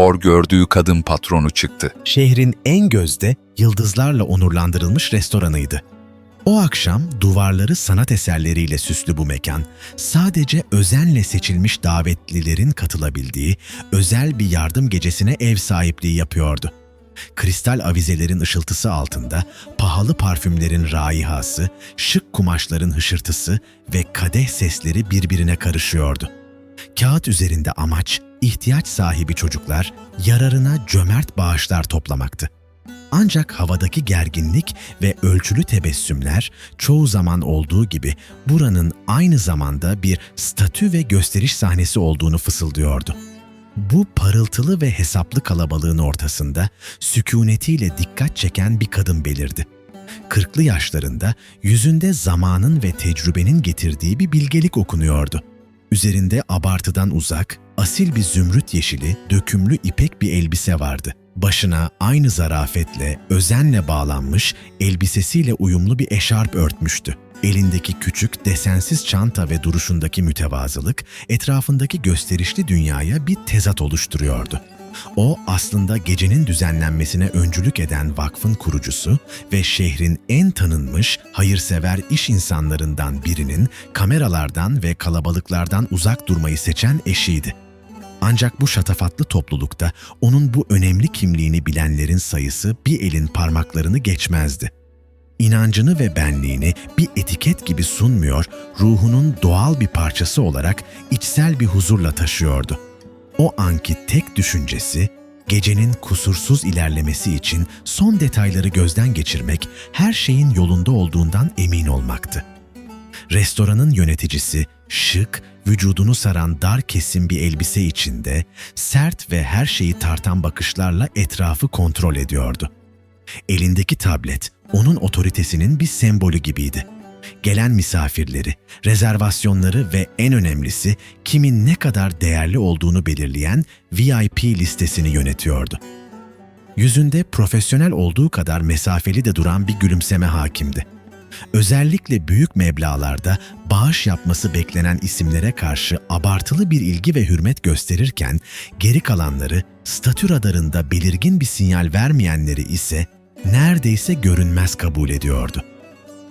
hor gördüğü kadın patronu çıktı. şehrin en gözde yıldızlarla onurlandırılmış restoranıydı. O akşam duvarları sanat eserleriyle süslü bu mekan, sadece özenle seçilmiş davetlilerin katılabildiği özel bir yardım gecesine ev sahipliği yapıyordu. Kristal avizelerin ışıltısı altında pahalı parfümlerin raihası, şık kumaşların hışırtısı ve kadeh sesleri birbirine karışıyordu. Kağıt üzerinde amaç, ihtiyaç sahibi çocuklar yararına cömert bağışlar toplamaktı. Ancak havadaki gerginlik ve ölçülü tebessümler çoğu zaman olduğu gibi buranın aynı zamanda bir statü ve gösteriş sahnesi olduğunu fısıldıyordu. Bu parıltılı ve hesaplı kalabalığın ortasında sükunetiyle dikkat çeken bir kadın belirdi. Kırklı yaşlarında yüzünde zamanın ve tecrübenin getirdiği bir bilgelik okunuyordu. Üzerinde abartıdan uzak, asil bir zümrüt yeşili, dökümlü ipek bir elbise vardı. Başına aynı zarafetle, özenle bağlanmış, elbisesiyle uyumlu bir eşarp örtmüştü. Elindeki küçük, desensiz çanta ve duruşundaki mütevazılık, etrafındaki gösterişli dünyaya bir tezat oluşturuyordu. O aslında gecenin düzenlenmesine öncülük eden vakfın kurucusu ve şehrin en tanınmış hayırsever iş insanlarından birinin kameralardan ve kalabalıklardan uzak durmayı seçen eşiydi. Ancak bu şatafatlı toplulukta onun bu önemli kimliğini bilenlerin sayısı bir elin parmaklarını geçmezdi. İnancını ve benliğini bir etiket gibi sunmuyor, ruhunun doğal bir parçası olarak içsel bir huzurla taşıyordu. O anki tek düşüncesi, gecenin kusursuz ilerlemesi için son detayları gözden geçirmek, her şeyin yolunda olduğundan emin olmaktı. Restoranın yöneticisi şık, vücudunu saran dar kesim bir elbise içinde, sert ve her şeyi tartan bakışlarla etrafı kontrol ediyordu. Elindeki tablet onun otoritesinin bir sembolü gibiydi. Gelen misafirleri, rezervasyonları ve en önemlisi kimin ne kadar değerli olduğunu belirleyen VIP listesini yönetiyordu. Yüzünde profesyonel olduğu kadar mesafeli de duran bir gülümseme hakimdi. Özellikle büyük meblağlarda bağış yapması beklenen isimlere karşı abartılı bir ilgi ve hürmet gösterirken geri kalanları statü radarında belirgin bir sinyal vermeyenleri ise neredeyse görünmez kabul ediyordu.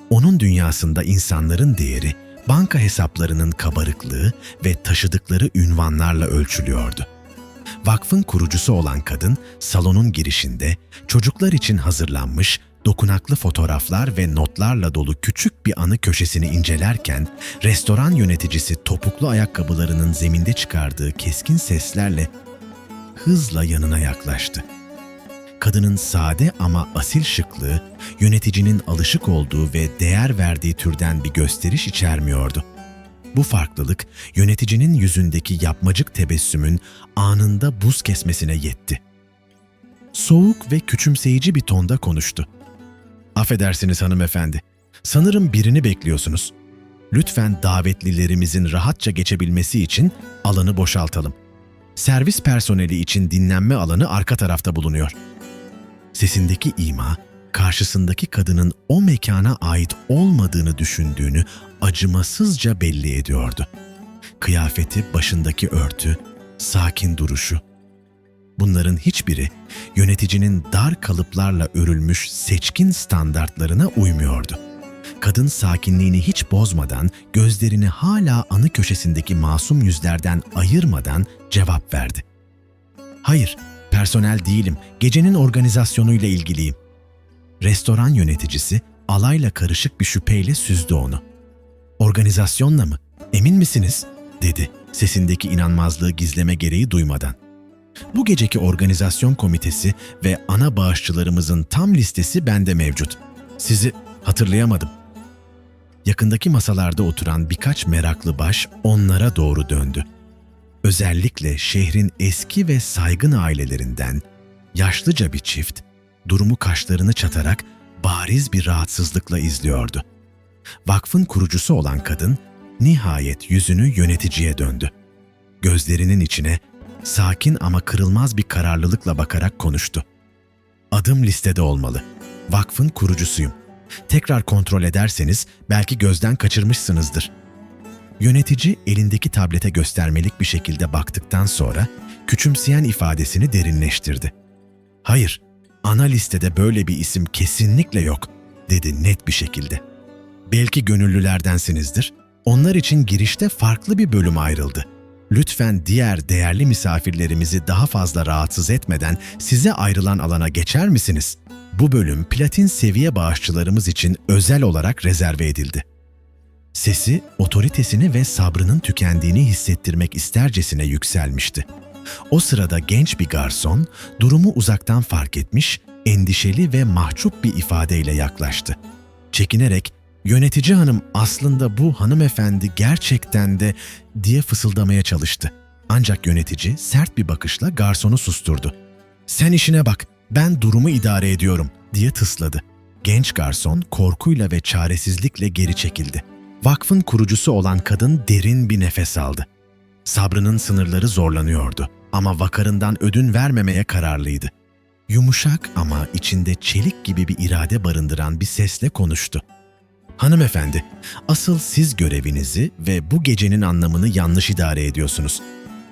Onun dünyasında insanların değeri banka hesaplarının kabarıklığı ve taşıdıkları ünvanlarla ölçülüyordu. Vakfın kurucusu olan kadın salonun girişinde çocuklar için hazırlanmış dokunaklı fotoğraflar ve notlarla dolu küçük bir anı köşesini incelerken restoran yöneticisi topuklu ayakkabılarının zeminde çıkardığı keskin seslerle hızla yanına yaklaştı. Kadının sade ama asil şıklığı, yöneticinin alışık olduğu ve değer verdiği türden bir gösteriş içermiyordu. Bu farklılık yöneticinin yüzündeki yapmacık tebessümün anında buz kesmesine yetti. Soğuk ve küçümseyici bir tonda konuştu. Affedersiniz hanımefendi. Sanırım birini bekliyorsunuz. Lütfen davetlilerimizin rahatça geçebilmesi için alanı boşaltalım. Servis personeli için dinlenme alanı arka tarafta bulunuyor. Sesindeki ima, karşısındaki kadının o mekana ait olmadığını düşündüğünü acımasızca belli ediyordu. Kıyafeti, başındaki örtü, sakin duruşu. Bunların hiçbiri yöneticinin dar kalıplarla örülmüş seçkin standartlarına uymuyordu. Kadın sakinliğini hiç bozmadan, gözlerini hala anı köşesindeki masum yüzlerden ayırmadan cevap verdi. Hayır, personel değilim. Gecenin organizasyonuyla ilgiliyim. Restoran yöneticisi alayla karışık bir şüpheyle süzdü onu. Organizasyonla mı? Emin misiniz? dedi sesindeki inanmazlığı gizleme gereği duymadan. Bu geceki organizasyon komitesi ve ana bağışçılarımızın tam listesi bende mevcut. Sizi hatırlayamadım. Yakındaki masalarda oturan birkaç meraklı baş onlara doğru döndü. Özellikle şehrin eski ve saygın ailelerinden yaşlıca bir çift durumu kaşlarını çatarak bariz bir rahatsızlıkla izliyordu. Vakfın kurucusu olan kadın nihayet yüzünü yöneticiye döndü. Gözlerinin içine sakin ama kırılmaz bir kararlılıkla bakarak konuştu. Adım listede olmalı. Vakfın kurucusuyum. Tekrar kontrol ederseniz belki gözden kaçırmışsınızdır. Yönetici elindeki tablete göstermelik bir şekilde baktıktan sonra küçümseyen ifadesini derinleştirdi. Hayır, ana listede böyle bir isim kesinlikle yok, dedi net bir şekilde. Belki gönüllülerdensinizdir. Onlar için girişte farklı bir bölüm ayrıldı. Lütfen diğer değerli misafirlerimizi daha fazla rahatsız etmeden size ayrılan alana geçer misiniz? Bu bölüm platin seviye bağışçılarımız için özel olarak rezerve edildi. Sesi, otoritesini ve sabrının tükendiğini hissettirmek istercesine yükselmişti. O sırada genç bir garson durumu uzaktan fark etmiş, endişeli ve mahcup bir ifadeyle yaklaştı. Çekinerek Yönetici hanım aslında bu hanımefendi gerçekten de diye fısıldamaya çalıştı. Ancak yönetici sert bir bakışla garsonu susturdu. Sen işine bak, ben durumu idare ediyorum diye tısladı. Genç garson korkuyla ve çaresizlikle geri çekildi. Vakfın kurucusu olan kadın derin bir nefes aldı. Sabrının sınırları zorlanıyordu ama vakarından ödün vermemeye kararlıydı. Yumuşak ama içinde çelik gibi bir irade barındıran bir sesle konuştu. Hanımefendi, asıl siz görevinizi ve bu gecenin anlamını yanlış idare ediyorsunuz.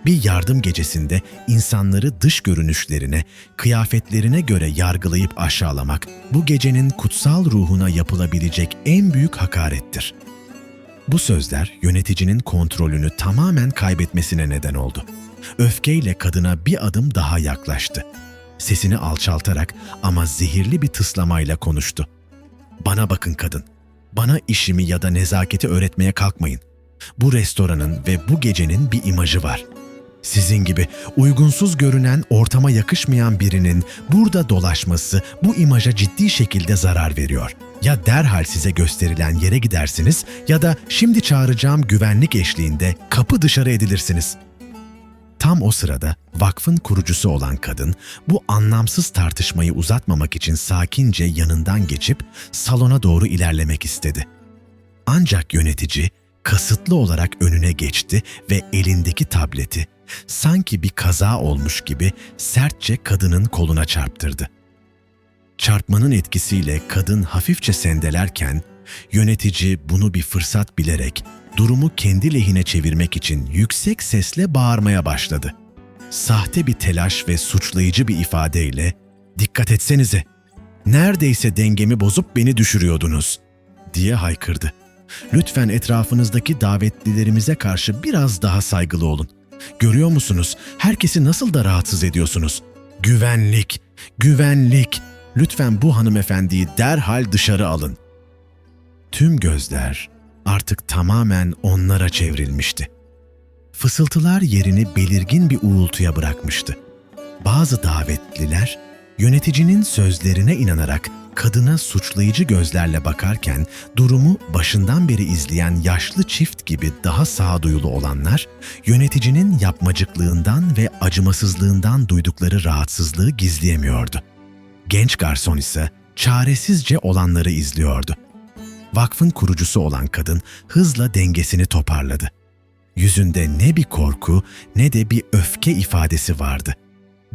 Bir yardım gecesinde insanları dış görünüşlerine, kıyafetlerine göre yargılayıp aşağılamak bu gecenin kutsal ruhuna yapılabilecek en büyük hakarettir. Bu sözler yöneticinin kontrolünü tamamen kaybetmesine neden oldu. Öfkeyle kadına bir adım daha yaklaştı. Sesini alçaltarak ama zehirli bir tıslamayla konuştu. Bana bakın kadın, bana işimi ya da nezaketi öğretmeye kalkmayın. Bu restoranın ve bu gecenin bir imajı var. Sizin gibi uygunsuz görünen, ortama yakışmayan birinin burada dolaşması bu imaja ciddi şekilde zarar veriyor. Ya derhal size gösterilen yere gidersiniz ya da şimdi çağıracağım güvenlik eşliğinde kapı dışarı edilirsiniz. Tam o sırada vakfın kurucusu olan kadın bu anlamsız tartışmayı uzatmamak için sakince yanından geçip salona doğru ilerlemek istedi. Ancak yönetici kasıtlı olarak önüne geçti ve elindeki tableti sanki bir kaza olmuş gibi sertçe kadının koluna çarptırdı. Çarpmanın etkisiyle kadın hafifçe sendelerken yönetici bunu bir fırsat bilerek durumu kendi lehine çevirmek için yüksek sesle bağırmaya başladı. Sahte bir telaş ve suçlayıcı bir ifadeyle "Dikkat etsenize. Neredeyse dengemi bozup beni düşürüyordunuz." diye haykırdı. Lütfen etrafınızdaki davetlilerimize karşı biraz daha saygılı olun. Görüyor musunuz? Herkesi nasıl da rahatsız ediyorsunuz. Güvenlik, güvenlik. Lütfen bu hanımefendiyi derhal dışarı alın. Tüm gözler artık tamamen onlara çevrilmişti. Fısıltılar yerini belirgin bir uğultuya bırakmıştı. Bazı davetliler yöneticinin sözlerine inanarak kadına suçlayıcı gözlerle bakarken durumu başından beri izleyen yaşlı çift gibi daha sağduyulu olanlar yöneticinin yapmacıklığından ve acımasızlığından duydukları rahatsızlığı gizleyemiyordu. Genç garson ise çaresizce olanları izliyordu. Vakfın kurucusu olan kadın hızla dengesini toparladı. Yüzünde ne bir korku ne de bir öfke ifadesi vardı.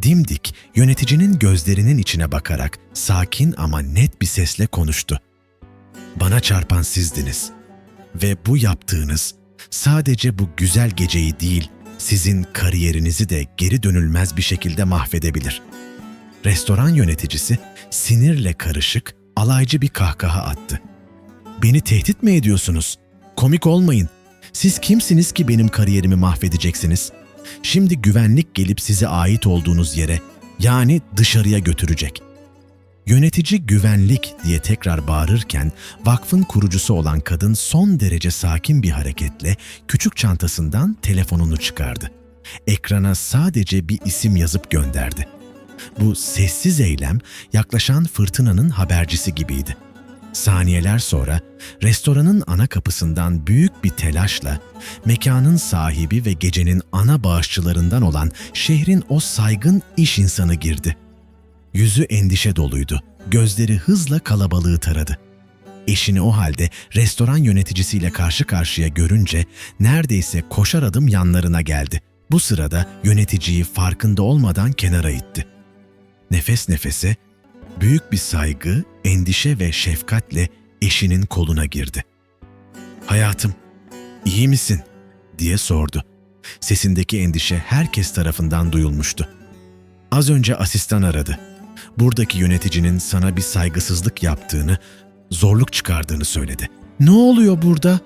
Dimdik yöneticinin gözlerinin içine bakarak sakin ama net bir sesle konuştu. Bana çarpan sizdiniz ve bu yaptığınız sadece bu güzel geceyi değil, sizin kariyerinizi de geri dönülmez bir şekilde mahvedebilir. Restoran yöneticisi sinirle karışık, alaycı bir kahkaha attı. Beni tehdit mi ediyorsunuz? Komik olmayın. Siz kimsiniz ki benim kariyerimi mahvedeceksiniz? Şimdi güvenlik gelip size ait olduğunuz yere, yani dışarıya götürecek. Yönetici güvenlik diye tekrar bağırırken vakfın kurucusu olan kadın son derece sakin bir hareketle küçük çantasından telefonunu çıkardı. Ekrana sadece bir isim yazıp gönderdi. Bu sessiz eylem yaklaşan fırtınanın habercisi gibiydi. Saniyeler sonra restoranın ana kapısından büyük bir telaşla mekanın sahibi ve gecenin ana bağışçılarından olan şehrin o saygın iş insanı girdi. Yüzü endişe doluydu. Gözleri hızla kalabalığı taradı. Eşini o halde restoran yöneticisiyle karşı karşıya görünce neredeyse koşar adım yanlarına geldi. Bu sırada yöneticiyi farkında olmadan kenara itti. Nefes nefese büyük bir saygı, endişe ve şefkatle eşinin koluna girdi. "Hayatım, iyi misin?" diye sordu. Sesindeki endişe herkes tarafından duyulmuştu. Az önce asistan aradı. Buradaki yöneticinin sana bir saygısızlık yaptığını, zorluk çıkardığını söyledi. Ne oluyor burada?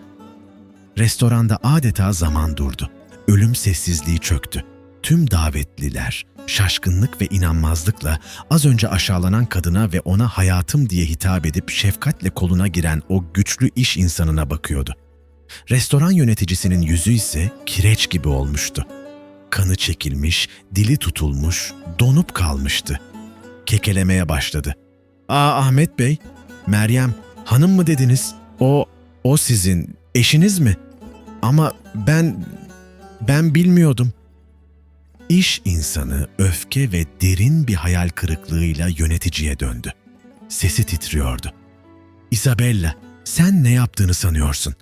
Restoranda adeta zaman durdu. Ölüm sessizliği çöktü. Tüm davetliler şaşkınlık ve inanmazlıkla az önce aşağılanan kadına ve ona hayatım diye hitap edip şefkatle koluna giren o güçlü iş insanına bakıyordu. Restoran yöneticisinin yüzü ise kireç gibi olmuştu. Kanı çekilmiş, dili tutulmuş, donup kalmıştı. Kekelemeye başladı. "Aa Ahmet Bey, Meryem, hanım mı dediniz? O, o sizin eşiniz mi? Ama ben, ben bilmiyordum." İş insanı öfke ve derin bir hayal kırıklığıyla yöneticiye döndü. Sesi titriyordu. Isabella, sen ne yaptığını sanıyorsun?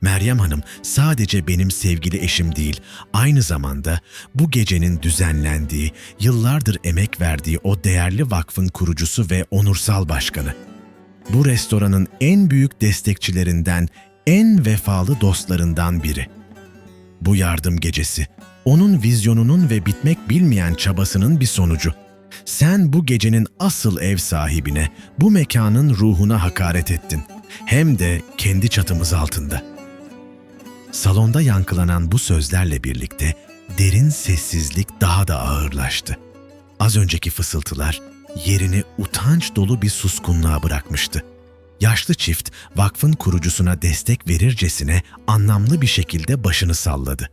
Meryem Hanım sadece benim sevgili eşim değil, aynı zamanda bu gecenin düzenlendiği, yıllardır emek verdiği o değerli vakfın kurucusu ve onursal başkanı. Bu restoranın en büyük destekçilerinden, en vefalı dostlarından biri. Bu yardım gecesi, onun vizyonunun ve bitmek bilmeyen çabasının bir sonucu. Sen bu gecenin asıl ev sahibine, bu mekanın ruhuna hakaret ettin. Hem de kendi çatımız altında. Salonda yankılanan bu sözlerle birlikte derin sessizlik daha da ağırlaştı. Az önceki fısıltılar yerini utanç dolu bir suskunluğa bırakmıştı. Yaşlı çift vakfın kurucusuna destek verircesine anlamlı bir şekilde başını salladı.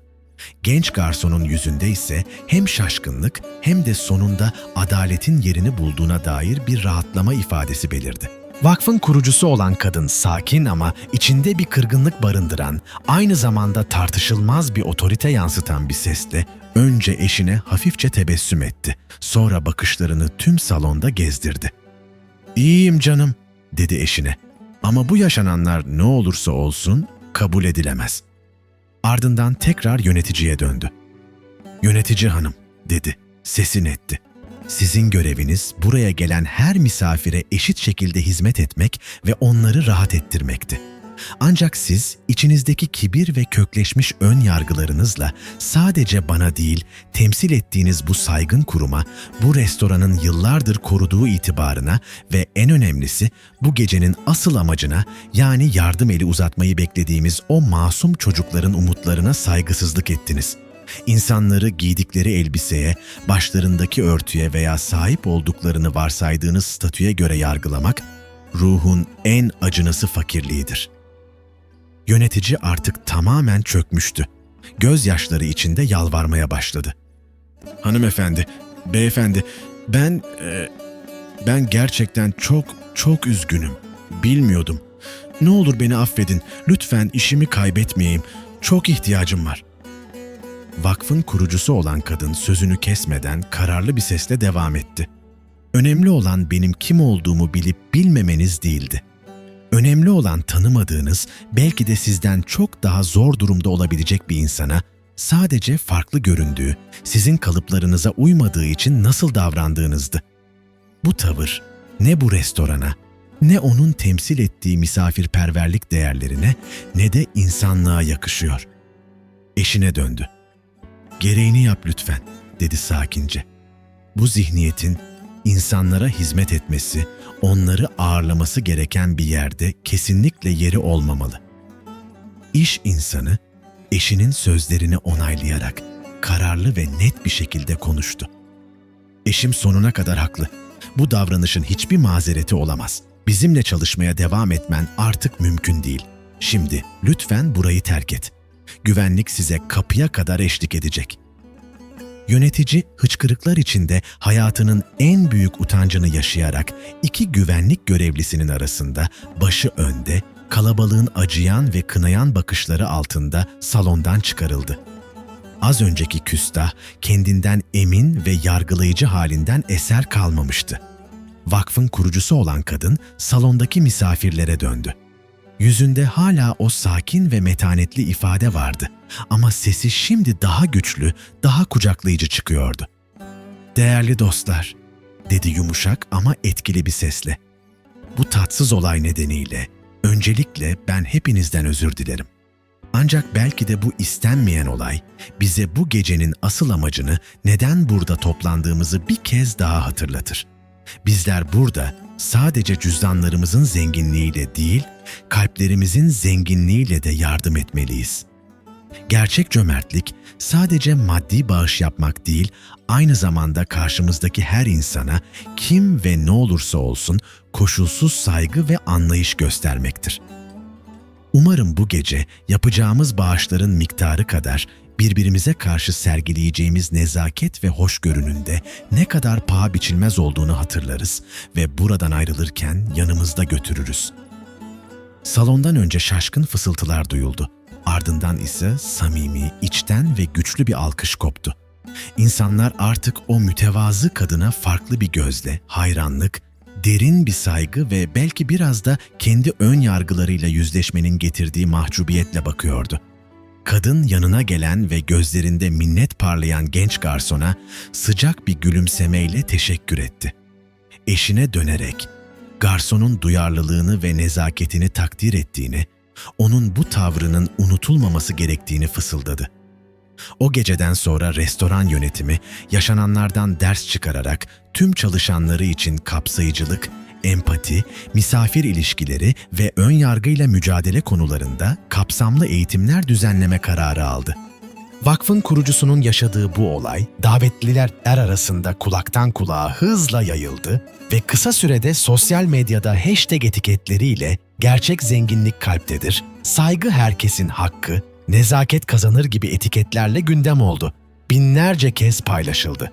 Genç garsonun yüzünde ise hem şaşkınlık hem de sonunda adaletin yerini bulduğuna dair bir rahatlama ifadesi belirdi. Vakfın kurucusu olan kadın sakin ama içinde bir kırgınlık barındıran, aynı zamanda tartışılmaz bir otorite yansıtan bir sesle önce eşine hafifçe tebessüm etti. Sonra bakışlarını tüm salonda gezdirdi. "İyiyim canım." dedi eşine. "Ama bu yaşananlar ne olursa olsun kabul edilemez." Ardından tekrar yöneticiye döndü. Yönetici hanım, dedi, sesi netti. Sizin göreviniz buraya gelen her misafire eşit şekilde hizmet etmek ve onları rahat ettirmekti. Ancak siz içinizdeki kibir ve kökleşmiş ön yargılarınızla sadece bana değil, temsil ettiğiniz bu saygın kuruma, bu restoranın yıllardır koruduğu itibarına ve en önemlisi bu gecenin asıl amacına yani yardım eli uzatmayı beklediğimiz o masum çocukların umutlarına saygısızlık ettiniz. İnsanları giydikleri elbiseye, başlarındaki örtüye veya sahip olduklarını varsaydığınız statüye göre yargılamak, ruhun en acınası fakirliğidir.'' Yönetici artık tamamen çökmüştü. Gözyaşları içinde yalvarmaya başladı. Hanımefendi, beyefendi, ben e, ben gerçekten çok çok üzgünüm. Bilmiyordum. Ne olur beni affedin. Lütfen işimi kaybetmeyeyim. Çok ihtiyacım var. Vakfın kurucusu olan kadın sözünü kesmeden kararlı bir sesle devam etti. Önemli olan benim kim olduğumu bilip bilmemeniz değildi.'' Önemli olan tanımadığınız, belki de sizden çok daha zor durumda olabilecek bir insana sadece farklı göründüğü, sizin kalıplarınıza uymadığı için nasıl davrandığınızdı. Bu tavır ne bu restorana, ne onun temsil ettiği misafirperverlik değerlerine ne de insanlığa yakışıyor. Eşine döndü. Gereğini yap lütfen, dedi sakince. Bu zihniyetin insanlara hizmet etmesi, onları ağırlaması gereken bir yerde kesinlikle yeri olmamalı. İş insanı eşinin sözlerini onaylayarak kararlı ve net bir şekilde konuştu. Eşim sonuna kadar haklı. Bu davranışın hiçbir mazereti olamaz. Bizimle çalışmaya devam etmen artık mümkün değil. Şimdi lütfen burayı terk et. Güvenlik size kapıya kadar eşlik edecek.'' Yönetici hıçkırıklar içinde hayatının en büyük utancını yaşayarak iki güvenlik görevlisinin arasında başı önde, kalabalığın acıyan ve kınayan bakışları altında salondan çıkarıldı. Az önceki küstah kendinden emin ve yargılayıcı halinden eser kalmamıştı. Vakfın kurucusu olan kadın salondaki misafirlere döndü. Yüzünde hala o sakin ve metanetli ifade vardı ama sesi şimdi daha güçlü, daha kucaklayıcı çıkıyordu. "Değerli dostlar," dedi yumuşak ama etkili bir sesle. "Bu tatsız olay nedeniyle öncelikle ben hepinizden özür dilerim. Ancak belki de bu istenmeyen olay bize bu gecenin asıl amacını neden burada toplandığımızı bir kez daha hatırlatır. Bizler burada sadece cüzdanlarımızın zenginliğiyle değil, kalplerimizin zenginliğiyle de yardım etmeliyiz. Gerçek cömertlik sadece maddi bağış yapmak değil, aynı zamanda karşımızdaki her insana kim ve ne olursa olsun koşulsuz saygı ve anlayış göstermektir. Umarım bu gece yapacağımız bağışların miktarı kadar birbirimize karşı sergileyeceğimiz nezaket ve hoşgörünün de ne kadar paha biçilmez olduğunu hatırlarız ve buradan ayrılırken yanımızda götürürüz. Salondan önce şaşkın fısıltılar duyuldu. Ardından ise samimi, içten ve güçlü bir alkış koptu. İnsanlar artık o mütevazı kadına farklı bir gözle, hayranlık, derin bir saygı ve belki biraz da kendi ön yargılarıyla yüzleşmenin getirdiği mahcubiyetle bakıyordu. Kadın yanına gelen ve gözlerinde minnet parlayan genç garsona sıcak bir gülümsemeyle teşekkür etti. Eşine dönerek garsonun duyarlılığını ve nezaketini takdir ettiğini, onun bu tavrının unutulmaması gerektiğini fısıldadı. O geceden sonra restoran yönetimi yaşananlardan ders çıkararak tüm çalışanları için kapsayıcılık, empati, misafir ilişkileri ve ön yargıyla mücadele konularında kapsamlı eğitimler düzenleme kararı aldı. Vakfın kurucusunun yaşadığı bu olay, davetliler er arasında kulaktan kulağa hızla yayıldı ve kısa sürede sosyal medyada hashtag etiketleriyle gerçek zenginlik kalptedir, saygı herkesin hakkı, nezaket kazanır gibi etiketlerle gündem oldu. Binlerce kez paylaşıldı.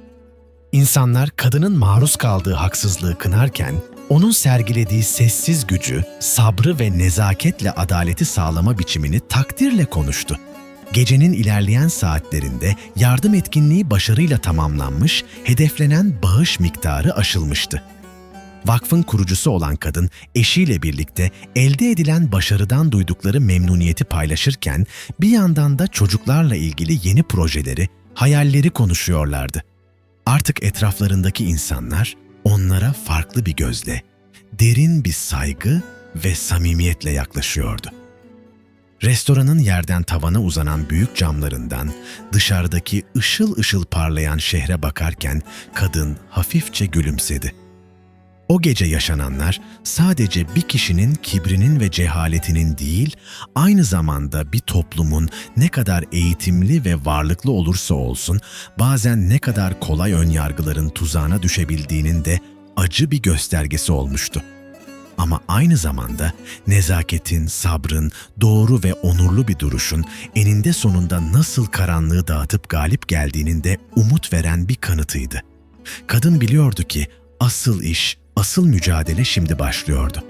İnsanlar kadının maruz kaldığı haksızlığı kınarken, onun sergilediği sessiz gücü, sabrı ve nezaketle adaleti sağlama biçimini takdirle konuştu. Gecenin ilerleyen saatlerinde yardım etkinliği başarıyla tamamlanmış, hedeflenen bağış miktarı aşılmıştı. Vakfın kurucusu olan kadın eşiyle birlikte elde edilen başarıdan duydukları memnuniyeti paylaşırken bir yandan da çocuklarla ilgili yeni projeleri, hayalleri konuşuyorlardı. Artık etraflarındaki insanlar onlara farklı bir gözle, derin bir saygı ve samimiyetle yaklaşıyordu. Restoranın yerden tavana uzanan büyük camlarından dışarıdaki ışıl ışıl parlayan şehre bakarken kadın hafifçe gülümsedi. O gece yaşananlar sadece bir kişinin kibrinin ve cehaletinin değil, aynı zamanda bir toplumun ne kadar eğitimli ve varlıklı olursa olsun, bazen ne kadar kolay önyargıların tuzağına düşebildiğinin de acı bir göstergesi olmuştu. Ama aynı zamanda nezaketin, sabrın, doğru ve onurlu bir duruşun eninde sonunda nasıl karanlığı dağıtıp galip geldiğinin de umut veren bir kanıtıydı. Kadın biliyordu ki asıl iş, asıl mücadele şimdi başlıyordu.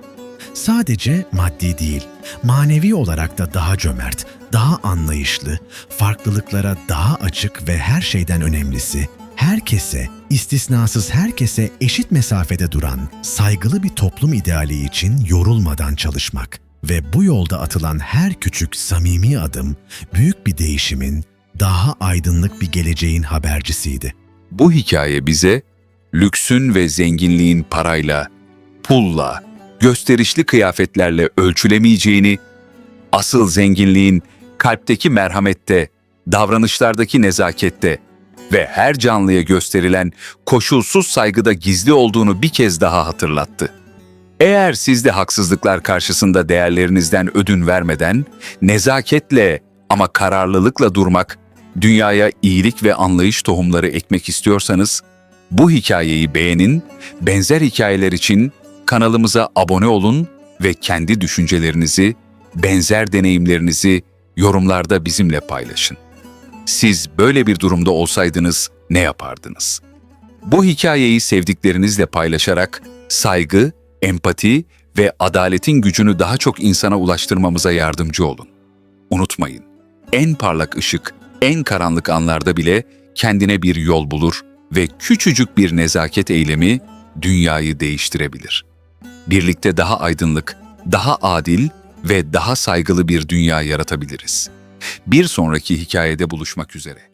Sadece maddi değil, manevi olarak da daha cömert, daha anlayışlı, farklılıklara daha açık ve her şeyden önemlisi, herkese, istisnasız herkese eşit mesafede duran, saygılı bir toplum ideali için yorulmadan çalışmak ve bu yolda atılan her küçük samimi adım büyük bir değişimin, daha aydınlık bir geleceğin habercisiydi. Bu hikaye bize lüksün ve zenginliğin parayla, pulla, gösterişli kıyafetlerle ölçülemeyeceğini, asıl zenginliğin kalpteki merhamette, davranışlardaki nezakette ve her canlıya gösterilen koşulsuz saygıda gizli olduğunu bir kez daha hatırlattı. Eğer siz de haksızlıklar karşısında değerlerinizden ödün vermeden, nezaketle ama kararlılıkla durmak, dünyaya iyilik ve anlayış tohumları ekmek istiyorsanız, bu hikayeyi beğenin, benzer hikayeler için kanalımıza abone olun ve kendi düşüncelerinizi, benzer deneyimlerinizi yorumlarda bizimle paylaşın. Siz böyle bir durumda olsaydınız ne yapardınız? Bu hikayeyi sevdiklerinizle paylaşarak saygı, empati ve adaletin gücünü daha çok insana ulaştırmamıza yardımcı olun. Unutmayın, en parlak ışık, en karanlık anlarda bile kendine bir yol bulur ve küçücük bir nezaket eylemi dünyayı değiştirebilir. Birlikte daha aydınlık, daha adil ve daha saygılı bir dünya yaratabiliriz. Bir sonraki hikayede buluşmak üzere.